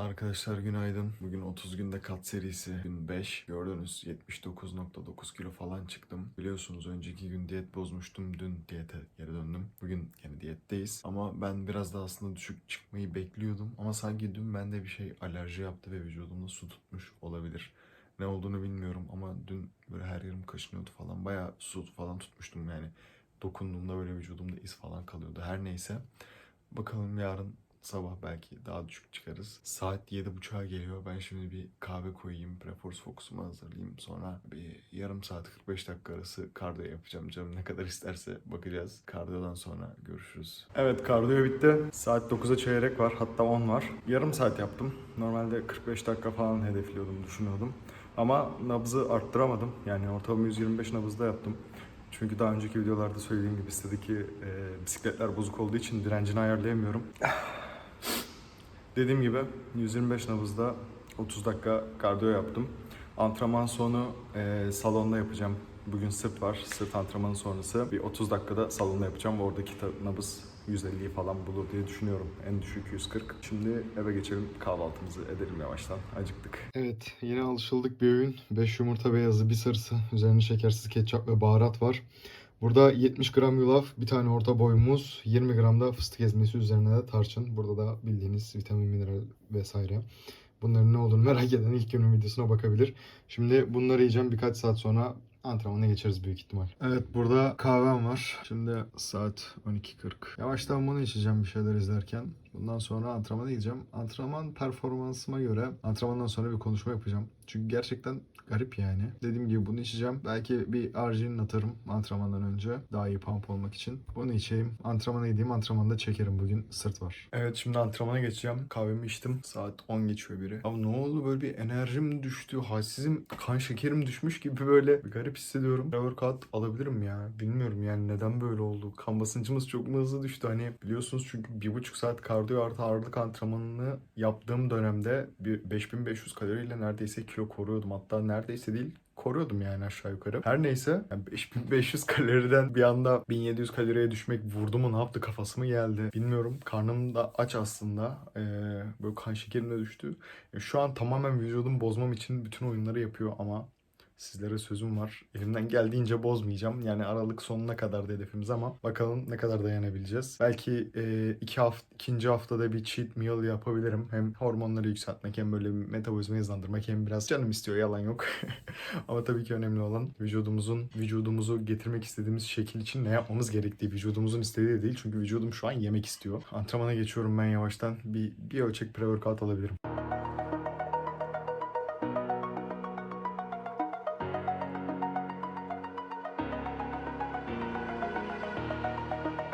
Arkadaşlar günaydın. Bugün 30 günde kat serisi. Gün 5. Gördünüz 79.9 kilo falan çıktım. Biliyorsunuz önceki gün diyet bozmuştum. Dün diyete geri döndüm. Bugün yani diyetteyiz. Ama ben biraz da aslında düşük çıkmayı bekliyordum. Ama sanki dün bende bir şey alerji yaptı ve vücudumda su tutmuş olabilir. Ne olduğunu bilmiyorum ama dün böyle her yerim kaşınıyordu falan. Bayağı su falan tutmuştum yani. Dokunduğumda böyle vücudumda iz falan kalıyordu. Her neyse. Bakalım yarın sabah belki daha düşük çıkarız. Saat 7.30'a geliyor. Ben şimdi bir kahve koyayım. Preforce Focus'umu hazırlayayım. Sonra bir yarım saat 45 dakika arası kardiyo yapacağım. Canım ne kadar isterse bakacağız. Kardiyodan sonra görüşürüz. Evet kardiyo bitti. Saat 9'a çeyrek var. Hatta 10 var. Yarım saat yaptım. Normalde 45 dakika falan hedefliyordum, düşünüyordum. Ama nabzı arttıramadım. Yani ortalama 125 nabızda yaptım. Çünkü daha önceki videolarda söylediğim gibi sitedeki e, bisikletler bozuk olduğu için direncini ayarlayamıyorum. Dediğim gibi 125 nabızda 30 dakika kardiyo yaptım. Antrenman sonu e, salonda yapacağım. Bugün sırt var. Sırt antrenmanı sonrası bir 30 dakikada salonda yapacağım. Oradaki nabız 150'yi falan bulur diye düşünüyorum. En düşük 140. Şimdi eve geçelim kahvaltımızı edelim yavaştan. Acıktık. Evet yine alışıldık bir öğün. 5 yumurta beyazı, bir sarısı. Üzerine şekersiz ketçap ve baharat var. Burada 70 gram yulaf, bir tane orta boy muz, 20 gram da fıstık ezmesi üzerine de tarçın. Burada da bildiğiniz vitamin, mineral vesaire. Bunların ne olduğunu merak eden ilk günün videosuna bakabilir. Şimdi bunları yiyeceğim birkaç saat sonra antrenmana geçeriz büyük ihtimal. Evet burada kahvem var. Şimdi saat 12.40. Yavaştan bunu içeceğim bir şeyler izlerken. Bundan sonra antrenmana gideceğim. Antrenman performansıma göre antrenmandan sonra bir konuşma yapacağım. Çünkü gerçekten garip yani. Dediğim gibi bunu içeceğim. Belki bir arginin atarım antrenmandan önce. Daha iyi pump olmak için. Bunu içeyim. Antrenmana gideyim. Antrenmanda çekerim. Bugün sırt var. Evet şimdi antrenmana geçeceğim. Kahvemi içtim. Saat 10 geçiyor biri. Abi ne oldu böyle bir enerjim düştü. Halsizim. Kan şekerim düşmüş gibi böyle bir garip hissediyorum. Pre-workout alabilirim ya. Bilmiyorum yani neden böyle oldu. Kan basıncımız çok mu hızlı düştü? Hani biliyorsunuz çünkü bir buçuk saat kardiyo artı ağırlık antrenmanını yaptığım dönemde bir 5500 kaloriyle neredeyse kilo koruyordum. Hatta neredeyse değil koruyordum yani aşağı yukarı. Her neyse yani 5500 kaloriden bir anda 1700 kaloriye düşmek vurdu mu ne yaptı kafası mı geldi bilmiyorum. Karnım da aç aslında. Ee, böyle kan şekerim de düştü. E, Şu an tamamen vücudumu bozmam için bütün oyunları yapıyor ama Sizlere sözüm var. Elimden geldiğince bozmayacağım. Yani Aralık sonuna kadar da hedefimiz ama bakalım ne kadar dayanabileceğiz. Belki e, iki hafta, ikinci haftada bir cheat meal yapabilirim. Hem hormonları yükseltmek hem böyle metabolizmayı hızlandırmak hem biraz canım istiyor yalan yok. ama tabii ki önemli olan vücudumuzun vücudumuzu getirmek istediğimiz şekil için ne yapmamız gerektiği. Vücudumuzun istediği değil. Çünkü vücudum şu an yemek istiyor. Antrenmana geçiyorum ben yavaştan. Bir, bir ölçek pre-workout alabilirim.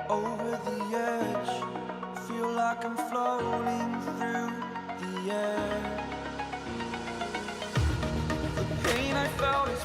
Over the edge. Feel like I'm floating through the air. The pain I felt is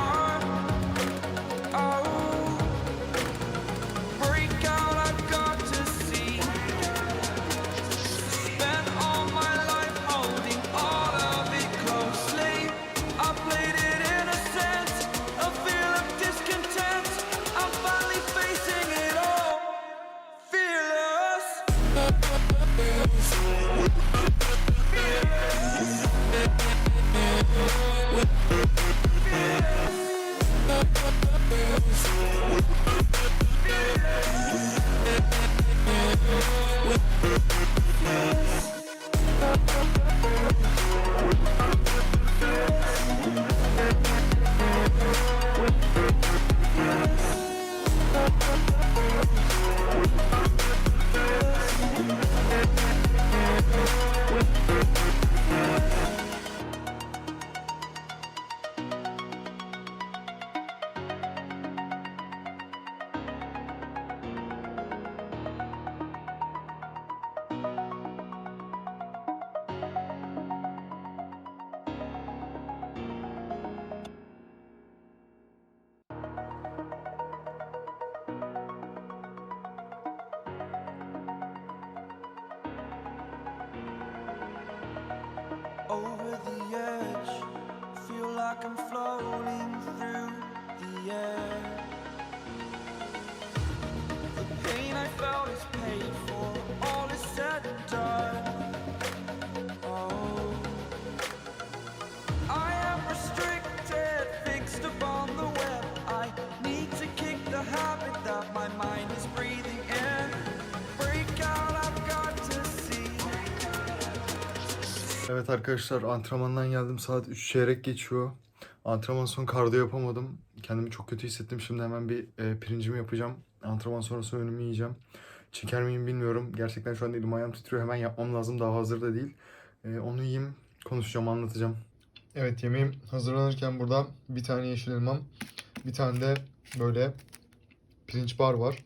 Oh. Evet arkadaşlar antrenmandan geldim. Saat 3 çeyrek geçiyor. Antrenman son kardiyo yapamadım. Kendimi çok kötü hissettim. Şimdi hemen bir e, pirincimi yapacağım. Antrenman sonrası önümü yiyeceğim. Çeker miyim bilmiyorum. Gerçekten şu anda elim ayağım titriyor. Hemen yapmam lazım. Daha hazır da değil. E, onu yiyeyim. Konuşacağım, anlatacağım. Evet yemeğim hazırlanırken burada bir tane yeşil elmam, bir tane de böyle pirinç bar var.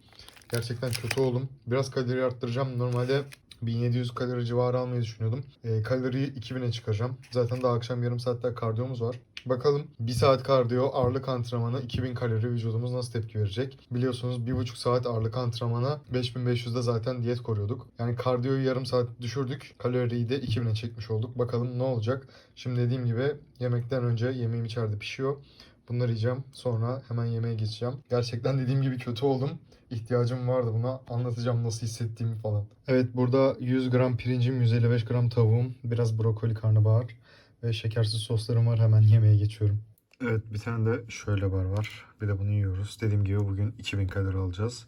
Gerçekten kötü oldum. Biraz kalori arttıracağım. Normalde 1700 kalori civarı almayı düşünüyordum. E, kaloriyi 2000'e çıkaracağım. Zaten daha akşam yarım saat kardiyomuz var. Bakalım 1 saat kardiyo ağırlık antrenmanı 2000 kalori vücudumuz nasıl tepki verecek? Biliyorsunuz 1,5 saat ağırlık antrenmana 5500'de zaten diyet koruyorduk. Yani kardiyoyu yarım saat düşürdük. Kaloriyi de 2000'e çekmiş olduk. Bakalım ne olacak? Şimdi dediğim gibi yemekten önce yemeğim içeride pişiyor. Bunları yiyeceğim. Sonra hemen yemeğe geçeceğim. Gerçekten dediğim gibi kötü oldum. İhtiyacım vardı buna. Anlatacağım nasıl hissettiğimi falan. Evet burada 100 gram pirincim, 155 gram tavuğum, biraz brokoli karnabahar ve şekersiz soslarım var. Hemen yemeğe geçiyorum. Evet bir tane de şöyle bar var. Bir de bunu yiyoruz. Dediğim gibi bugün 2000 kalori alacağız.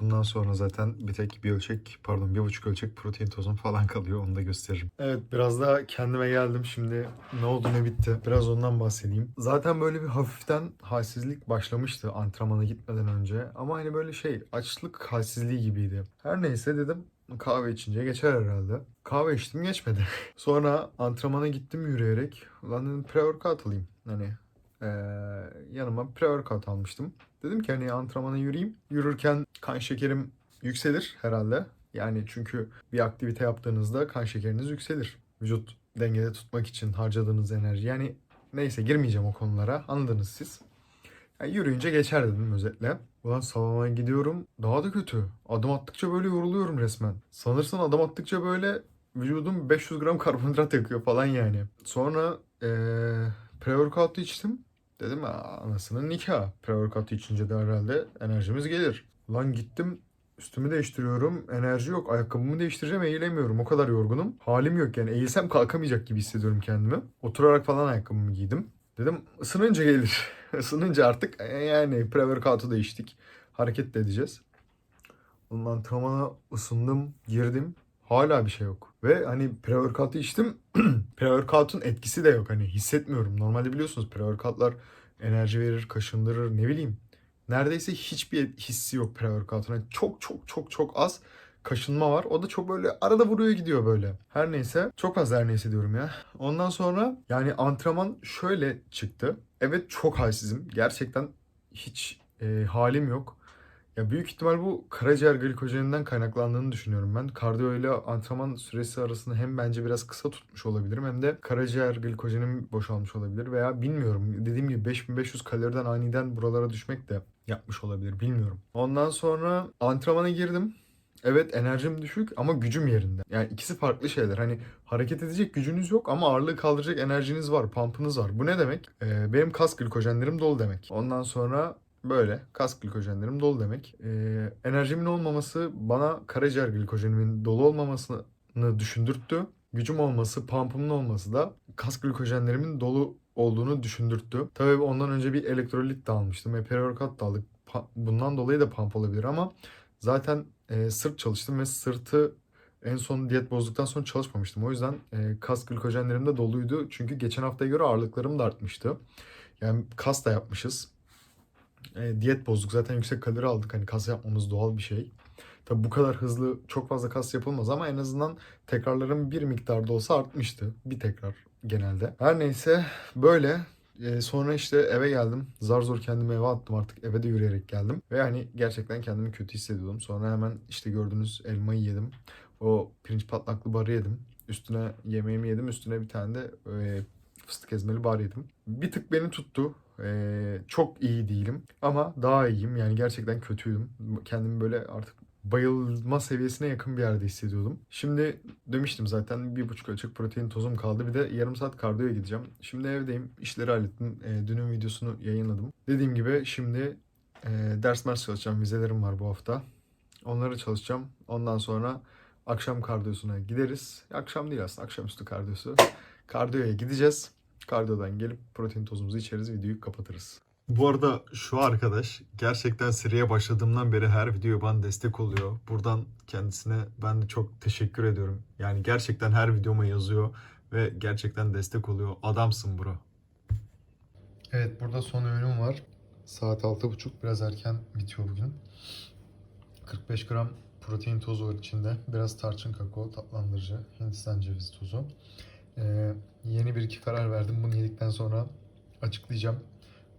Bundan sonra zaten bir tek bir ölçek, pardon bir buçuk ölçek protein tozum falan kalıyor. Onu da gösteririm. Evet biraz daha kendime geldim. Şimdi ne oldu ne bitti. Biraz ondan bahsedeyim. Zaten böyle bir hafiften halsizlik başlamıştı antrenmana gitmeden önce. Ama hani böyle şey açlık halsizliği gibiydi. Her neyse dedim kahve içince geçer herhalde. Kahve içtim geçmedi. Sonra antrenmana gittim yürüyerek. Lan dedim pre-workout alayım. Hani eee, yanıma pre-workout almıştım. Dedim ki hani antrenmana yürüyeyim. Yürürken kan şekerim yükselir herhalde. Yani çünkü bir aktivite yaptığınızda kan şekeriniz yükselir. Vücut dengede tutmak için harcadığınız enerji. Yani neyse girmeyeceğim o konulara. Anladınız siz. Yani yürüyünce geçer dedim özetle. Ulan salona gidiyorum daha da kötü. Adım attıkça böyle yoruluyorum resmen. Sanırsın adım attıkça böyle vücudum 500 gram karbonhidrat yakıyor falan yani. Sonra eee pre-workout'u içtim. Dedim "Aa, anasının nikahı. Pre-workout'u içince de herhalde enerjimiz gelir. Ulan gittim üstümü değiştiriyorum. Enerji yok. Ayakkabımı değiştireceğim eğilemiyorum. O kadar yorgunum. Halim yok yani. Eğilsem kalkamayacak gibi hissediyorum kendimi. Oturarak falan ayakkabımı giydim. Dedim ısınınca gelir. Isınınca artık e, yani pre-workout'u da içtik. Hareket de edeceğiz. Ondan antrenmana ısındım, girdim. Hala bir şey yok. Ve hani pre-workout'u içtim. pre-workout'un etkisi de yok. Hani hissetmiyorum. Normalde biliyorsunuz pre-workout'lar enerji verir, kaşındırır ne bileyim. Neredeyse hiçbir hissi yok pre-workout'un. Yani çok çok çok çok az kaşınma var. O da çok böyle arada vuruyor gidiyor böyle. Her neyse. Çok fazla her neyse diyorum ya. Ondan sonra yani antrenman şöyle çıktı. Evet çok halsizim. Gerçekten hiç e, halim yok. Ya büyük ihtimal bu karaciğer glikojeninden kaynaklandığını düşünüyorum ben. Kardiyo ile antrenman süresi arasında hem bence biraz kısa tutmuş olabilirim hem de karaciğer glikojenim boşalmış olabilir veya bilmiyorum. Dediğim gibi 5500 kaloriden aniden buralara düşmek de yapmış olabilir bilmiyorum. Ondan sonra antrenmana girdim. Evet enerjim düşük ama gücüm yerinde. Yani ikisi farklı şeyler. Hani hareket edecek gücünüz yok ama ağırlığı kaldıracak enerjiniz var, pumpınız var. Bu ne demek? Ee, benim kas glikojenlerim dolu demek. Ondan sonra böyle kas glikojenlerim dolu demek. Ee, enerjimin olmaması bana karaciğer glikojenimin dolu olmaması düşündürttü. Gücüm olması, pump'ımın olması da kas glikojenlerimin dolu olduğunu düşündürttü. Tabii ondan önce bir elektrolit de almıştım. E, da aldık. Pa- Bundan dolayı da pump olabilir ama zaten e, sırt çalıştım ve sırtı en son diyet bozduktan sonra çalışmamıştım. O yüzden e, kas glikojenlerim de doluydu. Çünkü geçen haftaya göre ağırlıklarım da artmıştı. Yani kas da yapmışız. E, diyet bozduk. Zaten yüksek kalori aldık. Hani kas yapmamız doğal bir şey. Tabi bu kadar hızlı çok fazla kas yapılmaz ama en azından tekrarlarım bir miktarda olsa artmıştı. Bir tekrar genelde. Her neyse böyle. E, sonra işte eve geldim. Zar zor kendimi eve attım artık. Eve de yürüyerek geldim. Ve hani gerçekten kendimi kötü hissediyordum. Sonra hemen işte gördüğünüz elmayı yedim. O pirinç patlaklı barı yedim. Üstüne yemeğimi yedim. Üstüne bir tane de e, fıstık ezmeli bar yedim. Bir tık beni tuttu. E, çok iyi değilim. Ama daha iyiyim. Yani gerçekten kötüydüm. Kendimi böyle artık bayılma seviyesine yakın bir yerde hissediyordum. Şimdi demiştim zaten bir buçuk ölçek protein tozum kaldı. Bir de yarım saat kardiyoya gideceğim. Şimdi evdeyim. İşleri hallettim. E, dünün videosunu yayınladım. Dediğim gibi şimdi e, ders mers çalışacağım. Vizelerim var bu hafta. Onları çalışacağım. Ondan sonra akşam kardiyosuna gideriz. Akşam değil aslında akşamüstü kardiyosu. Kardiyoya gideceğiz. Kardiyodan gelip protein tozumuzu içeriz. Videoyu kapatırız. Bu arada şu arkadaş gerçekten seriye başladığımdan beri her videoya bana destek oluyor. Buradan kendisine ben de çok teşekkür ediyorum. Yani gerçekten her videoma yazıyor ve gerçekten destek oluyor. Adamsın bro. Evet burada son öğünüm var. Saat 6.30 biraz erken bitiyor bugün. 45 gram protein tozu var içinde. Biraz tarçın kakao tatlandırıcı. Hindistan cevizi tozu. Ee, yeni bir iki karar verdim. Bunu yedikten sonra açıklayacağım.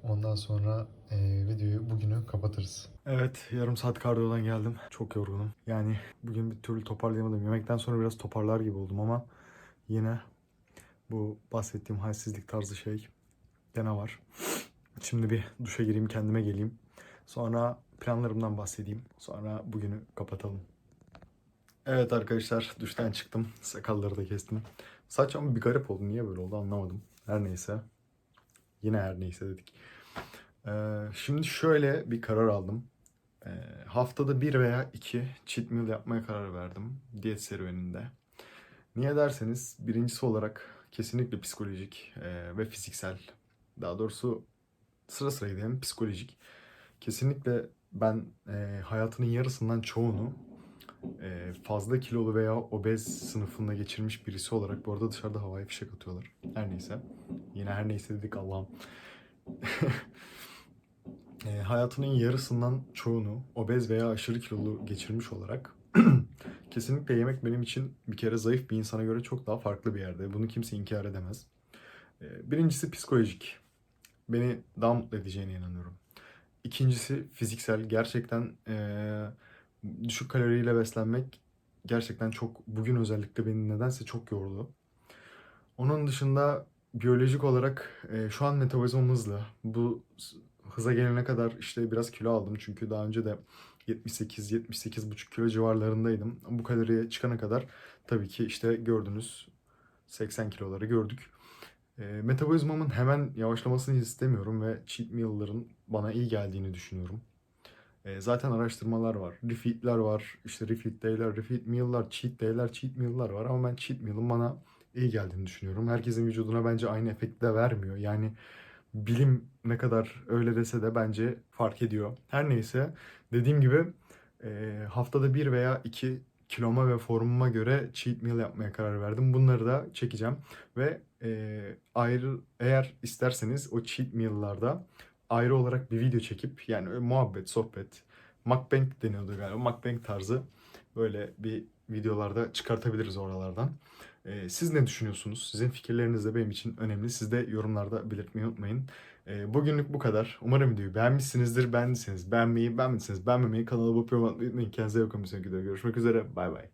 Ondan sonra e, videoyu bugünü kapatırız. Evet yarım saat kardiyodan geldim. Çok yorgunum. Yani bugün bir türlü toparlayamadım. Yemekten sonra biraz toparlar gibi oldum ama yine bu bahsettiğim halsizlik tarzı şey gene var. Şimdi bir duşa gireyim kendime geleyim. Sonra planlarımdan bahsedeyim. Sonra bugünü kapatalım. Evet arkadaşlar duştan çıktım. Sakalları da kestim. Saç ama bir garip oldu. Niye böyle oldu anlamadım. Her neyse. Yine her neyse dedik. Ee, şimdi şöyle bir karar aldım. Ee, haftada bir veya iki cheat meal yapmaya karar verdim. Diyet serüveninde. Niye derseniz birincisi olarak kesinlikle psikolojik e, ve fiziksel. Daha doğrusu sıra sıra gidelim psikolojik. Kesinlikle ben e, hayatının yarısından çoğunu e, fazla kilolu veya obez sınıfında geçirmiş birisi olarak bu arada dışarıda havai fişek atıyorlar. Her neyse. Yine her neyse dedik Allah'ım. e, hayatının yarısından çoğunu obez veya aşırı kilolu geçirmiş olarak kesinlikle yemek benim için bir kere zayıf bir insana göre çok daha farklı bir yerde. Bunu kimse inkar edemez. E, birincisi psikolojik. Beni daha mutlu edeceğine inanıyorum. İkincisi fiziksel. Gerçekten e, düşük kaloriyle beslenmek gerçekten çok bugün özellikle beni nedense çok yordu. Onun dışında biyolojik olarak e, şu an metabolizmam hızlı. Bu hıza gelene kadar işte biraz kilo aldım çünkü daha önce de 78-78,5 kilo civarlarındaydım. Bu kaloriye çıkana kadar tabii ki işte gördünüz 80 kiloları gördük. E, metabolizmamın hemen yavaşlamasını istemiyorum ve cheat meal'ların bana iyi geldiğini düşünüyorum. E, zaten araştırmalar var. Refeed'ler var. İşte refeed day'ler, refeed meal'lar, cheat day'ler, cheat meal'lar var. Ama ben cheat meal'ın bana iyi geldiğini düşünüyorum. Herkesin vücuduna bence aynı efekti de vermiyor. Yani bilim ne kadar öyle dese de bence fark ediyor. Her neyse dediğim gibi e, haftada bir veya iki kiloma ve formuma göre cheat meal yapmaya karar verdim. Bunları da çekeceğim. Ve e, ayrı eğer isterseniz o cheat meal'larda ayrı olarak bir video çekip yani muhabbet, sohbet, mukbang deniyordu galiba. Mukbang tarzı böyle bir videolarda çıkartabiliriz oralardan. Ee, siz ne düşünüyorsunuz? Sizin fikirleriniz de benim için önemli. Siz de yorumlarda belirtmeyi unutmayın. Ee, bugünlük bu kadar. Umarım videoyu beğenmişsinizdir. Beğendiyseniz beğenmeyi, beğenmediyseniz beğenmemeyi, kanala abone olmayı unutmayın. Kendinize iyi bakın. Bir sonraki videoda görüşmek üzere. Bay bay.